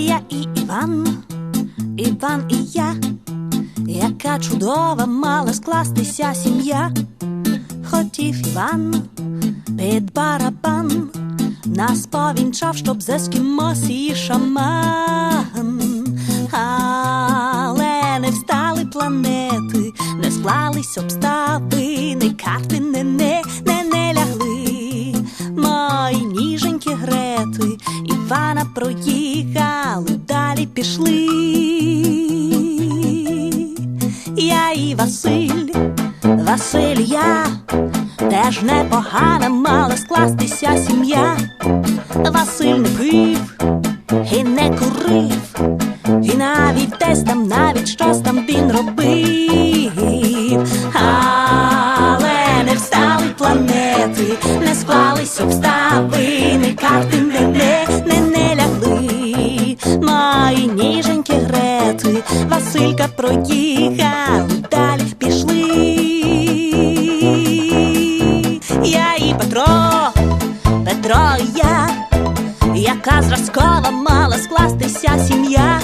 Іван, Іван і я, яка чудова мала скластися сім'я. Хотів Іван під барабан, нас повінчав, щоб з ескімос і шаман. Але не встали планети, не склались обставини, карти не, не, проїхали, пішли. Я і Василь, Василь, я теж непогана мала скластися сім'я. Василь не пив і не курив, і навіть десь там, навіть щось там він робив. Але не встали планети, не склались обставини, карти грети, Василька проїхали, далі пішли. Я і Петро, Петро і я, яка зразкова мала скластися сім'я.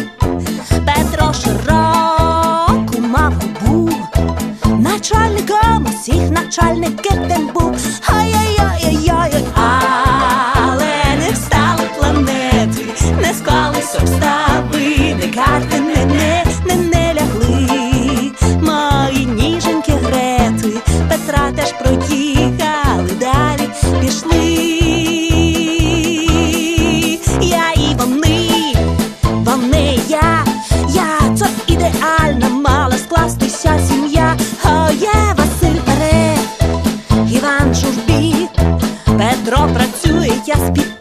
Петро широку мав губу, начальником усіх начальників тим був. пішли, я і вони, вони я, я це ідеально, мала скластися сім'я, О, є Василь Пере, Іван Журбі, Петро працює, я спів.